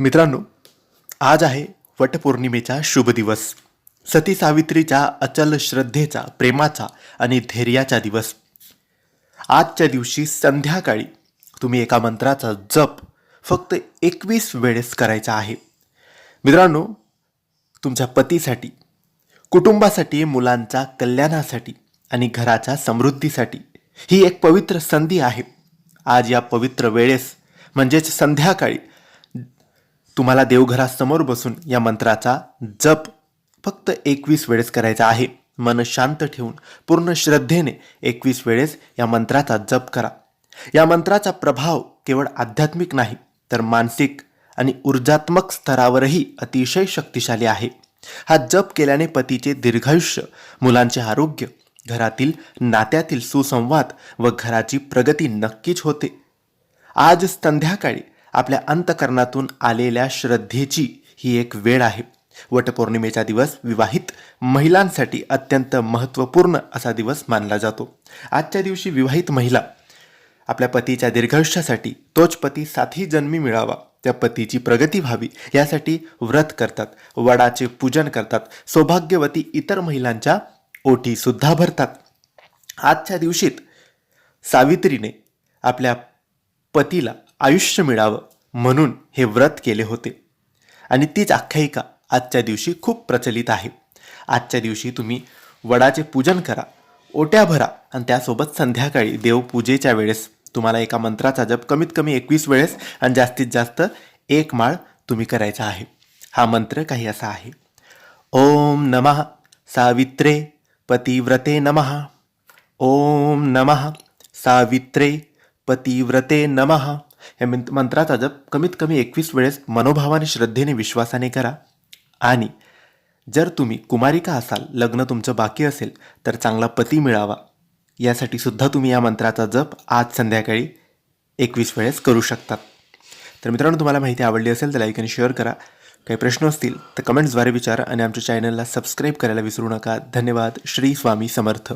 मित्रांनो आज आहे वटपौर्णिमेचा शुभ दिवस. सती सावित्रीच्या अचल श्रद्धेचा प्रेमाचा आणि धैर्याचा दिवस. आजच्या दिवशी संध्याकाळी तुम्ही एका मंत्राचा जप फक्त एकवीस वेळेस करायचा आहे. मित्रांनो तुमच्या पतीसाठी कुटुंबासाठी मुलांच्या कल्याणासाठी आणि घराच्या समृद्धीसाठी ही एक पवित्र संधी आहे. आज या पवित्र वेळेस म्हणजेच संध्याकाळी तुम्हाला देवघरासमोर बसून या मंत्राचा जप फक्त एकवीस वेळेस करायचा आहे. मन शांत ठेवून पूर्ण श्रद्धेने एकवीस वेळेस या मंत्राचा जप करा. या मंत्राचा प्रभाव केवळ आध्यात्मिक नाही तर मानसिक आणि ऊर्जात्मक स्तरावरही अतिशय शक्तिशाली आहे. हा जप केल्याने पतीचे दीर्घायुष्य मुलांचे आरोग्य घरातील नात्यातील सुसंवाद व घराची प्रगती नक्कीच होते. आज संध्याकाळी आपल्या अंतकरणातून आलेल्या श्रद्धेची ही एक वेळ आहे. वटपौर्णिमेचा दिवस विवाहित महिलांसाठी अत्यंत महत्त्वपूर्ण असा दिवस मानला जातो. आजच्या दिवशी विवाहित महिला आपल्या पतीच्या दीर्घायुष्यासाठी तोच पती साथी जन्मी मिळावा त्या पतीची प्रगती व्हावी यासाठी व्रत करतात वडाचे पूजन करतात सौभाग्यवती इतर महिलांच्या ओटीसुद्धा भरतात. आजच्या दिवशीत सावित्रीने आपल्या पतीला आयुष्य मिळावं म्हणून हे व्रत केले होते. आणि तीच आख्यायिका आजच्या दिवशी खूप प्रचलित आहे. आजच्या दिवशी तुम्ही वडाचे पूजन करा ओट्या भरा आणि त्यासोबत संध्याकाळी देवपूजेच्या वेळेस तुम्हाला एका मंत्राचा जप कमीत कमी एकवीस वेळेस आणि जास्तीत जास्त एक माळ तुम्ही करायचा आहे. हा मंत्र काही असा आहे. ओम नमः सावित्रे पतिव्रते नमः. ओम नमः सावित्रे पतिव्रते नमः. या मिंत मंत्राचा जप कमीत कमी एकवीस वेळेस मनोभावाने श्रद्धेने विश्वासाने करा. आणि जर तुम्ही कुमारिका असाल लग्न तुमचं बाकी असेल तर चांगला पती मिळावा. यासाठी सुद्धा तुम्ही या मंत्राचा जप आज संध्याकाळी एकवीस वेळेस करू शकतात. तर मित्रांनो तुम्हाला माहिती आवडली असेल तर लाईक आणि शेअर करा. काही प्रश्न असतील तर कमेंट्सद्वारे विचारा आणि आमच्या चॅनलला सबस्क्राईब करायला विसरू नका. धन्यवाद. श्री स्वामी समर्थ.